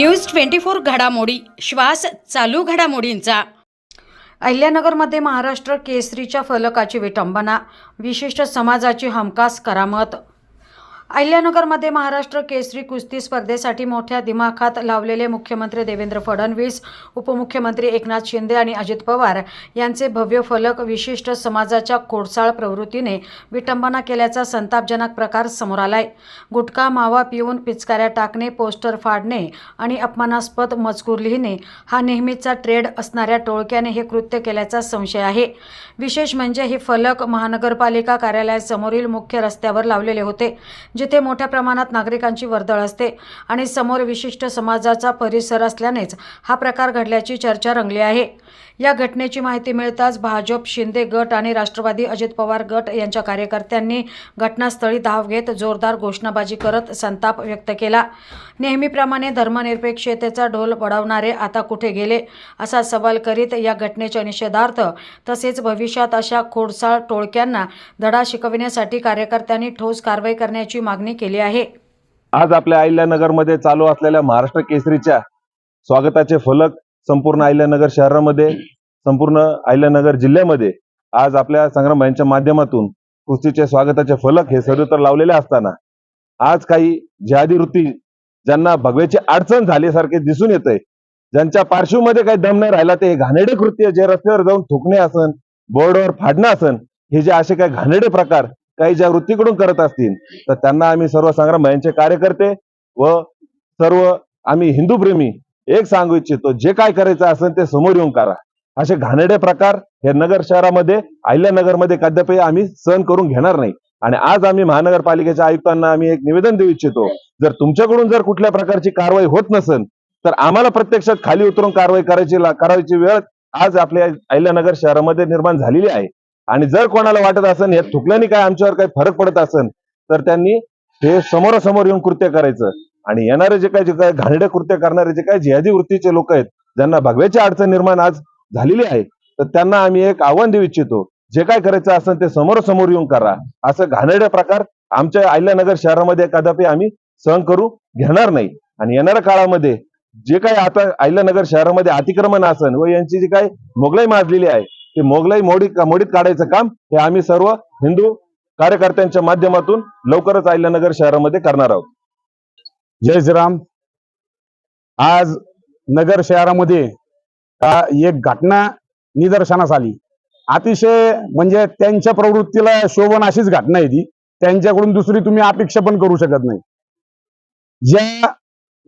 News twenty four घडामोडी श्वास चालू घडामोडींचा. अहिल्यानगरमध्ये महाराष्ट्र केसरीच्या फलकाची विटंबना विशिष्ट समाजाची हमखास करामत अहिल्यानगरमध्ये महाराष्ट्र केसरी कुस्ती स्पर्धेसाठी मोठ्या दिमाखात लावलेले मुख्यमंत्री देवेंद्र फडणवीस उपमुख्यमंत्री एकनाथ शिंदे आणि अजित पवार यांचे भव्य फलक विशिष्ट समाजाच्या खोडसाळ प्रवृत्तीने विटंबना केल्याचा संतापजनक प्रकार समोर आलाय. गुटखा मावा पिऊन पिचकाऱ्या टाकणे पोस्टर फाडणे आणि अपमानास्पद मजकूर लिहिणे हा नेहमीचा ट्रेड असणाऱ्या टोळक्याने हे कृत्य केल्याचा संशय आहे. विशेष म्हणजे हे फलक महानगरपालिका कार्यालयासमोरील मुख्य रस्त्यावर लावलेले होते जिथे मोठ्या प्रमाणात नागरिकांची वर्दळ असते आणि समोर विशिष्ट समाजाचा परिसर असल्यानेच हा प्रकार घडल्याची चर्चा रंगली आहे. या घटनेची माहिती मिळताच भाजप शिंदे गट आणि राष्ट्रवादी अजित पवार गट यांच्या कार्यकर्त्यांनी घटनास्थळी धाव घेत जोरदार घोषणाबाजी करत संताप व्यक्त केला. नेहमीप्रमाणे धर्मनिरपेक्षतेचा ढोल बडवणारे आता कुठे गेले असा सवाल करीत या घटनेच्या निषेधार्थ तसेच भविष्यात अशा खोडसाळ टोळक्यांना धडा शिकविण्यासाठी कार्यकर्त्यांनी ठोस कारवाई करण्याची मागणी केली आहे. आज आपल्या अहिल्यानगरमध्ये चालू असलेल्या महाराष्ट्र केसरीच्या स्वागताचे फलक संपूर्ण अहिल्यानगर शहरामध्ये संपूर्ण अहिल्यानगर जिल्ह्यामध्ये आज आपल्या संग्रामांच्या माध्यमातून कुस्तीचे स्वागताचे फलक हे सर्वत्र लावलेले असताना आज काही जिहादी वृत्ती ज्यांना भगव्याची अडचण झाल्यासारखे दिसून येतंय ज्यांच्या पार्श्वमध्ये काही दम नाही राहिला ते घाणेडे कृत्य जे रस्त्यावर जाऊन थुकणे असन बोर्डवर फाडणं असन हे जे असे काही घाणेडे प्रकार काही ज्या वृत्तीकडून करत असतील तर त्यांना आम्ही सर्व संग्राम यांचे कार्यकर्ते व सर्व आम्ही हिंदू प्रेमी एक सांगू इच्छितो जे काय करायचं असेल ते समोर येऊन करा. असे घाणेडे प्रकार हे नगर शहरामध्ये अहिल्यानगरमध्ये कदापि आम्ही सहन करून घेणार नाही. आणि आज आम्ही महानगरपालिकेच्या आयुक्तांना आम्ही एक निवेदन देऊ इच्छितो जर तुमच्याकडून जर कुठल्या प्रकारची कारवाई होत नसेल तर आम्हाला प्रत्यक्षात खाली उतरून कारवाई करायची करायची वेळ आज आपल्या अहिल्यानगर शहरामध्ये निर्माण झालेली आहे. आणि जर कोणाला वाटत असेल या थुकल्याने काय आमच्यावर काही फरक पडत असेल तर त्यांनी हे समोरासमोर येऊन कृत्य करायचं. आणि येणारे जे काही जे काय घाणडे कृत्य करणारे जे काय जिहादी वृत्तीचे लोक आहेत ज्यांना भगव्याची अडचण निर्माण आज झालेली आहे तर त्यांना आम्ही एक आव्हान देऊ इच्छितो. जे काय करायचं असेल ते समोरासमोर येऊन करा. असं घाणेरडे प्रकार आमच्या अहिल्यानगर शहरामध्ये कदापि आम्ही सहन करू घेणार नाही. आणि येणाऱ्या काळामध्ये जे काही आता अहिल्यानगर शहरामध्ये अतिक्रमण असन व यांची जी काही मोगलाई माजलेली आहे की मोगलाई मोडी मोडीत काढायचं काम हे आम्ही सर्व हिंदू कार्यकर्त्यांच्या माध्यमातून लवकरच अहिल्यानगर शहरामध्ये करणार आहोत. जय श्रीराम. आज नगर शहरामध्ये एक घटना निदर्शनास आली. अतिशय म्हणजे त्यांच्या प्रवृत्तीला शोभन अशीच घटना आहे ती. त्यांच्याकडून दुसरी तुम्ही अपेक्षा पण करू शकत नाही. ज्या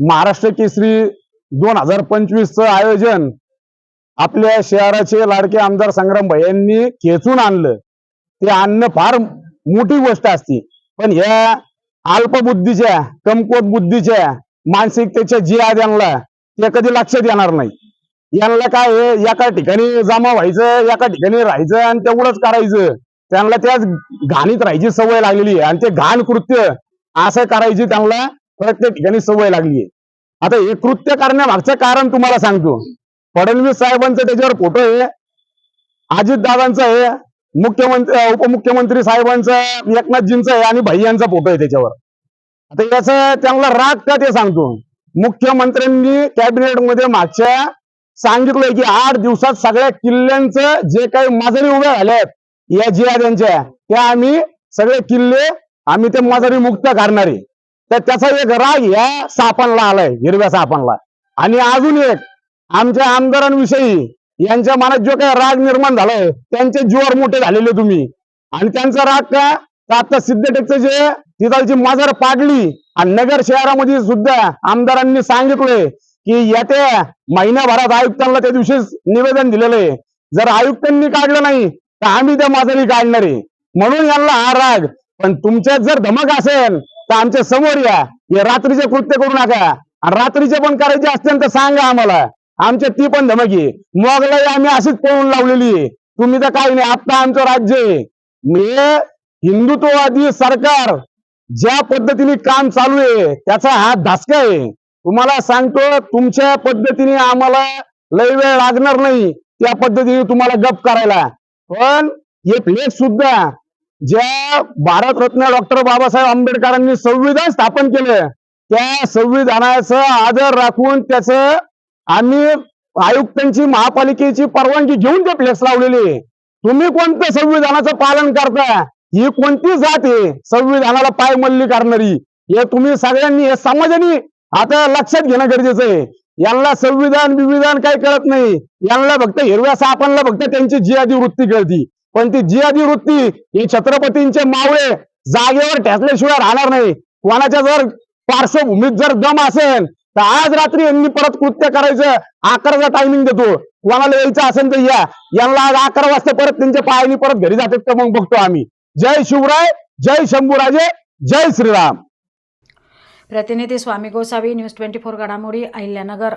महाराष्ट्र केसरी दोन हजार पंचवीसचं आयोजन आपल्या शहराचे लाडके आमदार संग्राम भाई यांनी खेचून आणलं. ते आणणं फार मोठी गोष्ट असते. पण ह्या अल्पबुद्धीच्या कमकुवत बुद्धीच्या मानसिकतेच्या जी आज यांना ते कधी लक्षात येणार नाही. यांना काय आहे, एका ठिकाणी जमा व्हायचं एका ठिकाणी राहायचं आणि तेवढंच करायचं. त्यांना त्याच घाणीत राहायची सवय लागलेली आहे. आणि ते घाण कृत्य असं करायची त्यांना प्रत्येक ठिकाणी सवय लागली आहे. आता हे कृत्य करण्यामागचं कारण तुम्हाला सांगतो. फडणवीस साहेबांचं त्याच्यावर फोटो आहे. अजितदादांचं आहे. मुख्यमंत्री उपमुख्यमंत्री साहेबांचं एकनाथजींचं आहे आणि भैयांचा फोटो आहे त्याच्यावर. आता याचं त्यांना राग का ते सांगतो? मुख्यमंत्र्यांनी कॅबिनेटमध्ये मागच्या सांगितलंय की आठ दिवसात सगळ्या किल्ल्यांचं जे काही माजरी उभ्या झाल्यात या जियाद्यांच्या त्या आम्ही सगळे किल्ले आम्ही ते माजरी मुक्त करणारे. तर त्याचा एक राग या सापांना आलाय हिरव्या सापांना. आणि अजून एक आमच्या आमदारांविषयी यांच्या मनात जो काही राग निर्माण झालाय त्यांचे जीवर मोठे झालेले तुम्ही. आणि त्यांचा राग का? तर आता सिद्धटेकचं जे तिथालची माजर पाडली आणि नगर शहरामध्ये सुद्धा आमदारांनी सांगितलंय की येत्या महिन्याभरात आयुक्तांना त्या दिवशी निवेदन दिलेलं आहे. जर आयुक्तांनी काढलं नाही तर आम्ही त्या माजरी काढणार आहे. म्हणून यांना हा राग. पण तुमच्यात जर धमक असेल तर आमच्यासमोर या. हे रात्रीचे कृत्य करू नका. आणि रात्रीचे पण करायचे असतील तर सांगा आम्हाला. आमच्या ती पण धमकी मोगलाई आम्ही अशीच पळून लावलेली आहे. तुम्ही तर काही नाही आता आमचं राज्य आहे. म्हणजे हिंदुत्ववादी सरकार ज्या पद्धतीने काम चालू आहे त्याचा हा धासका आहे. तुम्हाला सांगतो तुमच्या पद्धतीने आम्हाला लय वेळ लागणार नाही त्या पद्धतीने तुम्हाला गप करायला. पण हे फ्लेक्स सुद्धा ज्या भारतरत्न डॉक्टर बाबासाहेब आंबेडकरांनी संविधान स्थापन केलं त्या संविधानाचा आदर राखून त्याचं आम्ही आयुक्तांची महापालिकेची परवानगी घेऊन ते फ्लेक्स लावलेले तुम्ही कोणतं संविधानाचं पालन करता ही कोणती जात आहे? संविधानाला पायमल्ली करणारी. हे तुम्ही सगळ्यांनी हे समाजाने आता लक्षात घेणं गरजेचं आहे. यांना संविधान विविधान काही कळत नाही. यांना फक्त हिरव्या सापांना फक्त त्यांची जियादी वृत्ती कळती. पण ती जियादी वृत्ती ही छत्रपतींचे मावळे जागेवर ठेचल्याशिवाय राहणार नाही. कोणाच्या जर पार्श्वभूमीत जर दम असेल तर आज रात्री यांनी परत कृत्य करायचं. अकराचा टायमिंग देतो. कोणाला यायचं असेल तर या. यांना आज अकरा वाजता परत त्यांच्या पायाने परत घरी जातात का मग बघतो आम्ही. जय शिवराय जय शंभूराजे जय श्रीराम. प्रतिनिधी Swami Gosavi news twenty four घडामोडी अहिल्यानगर.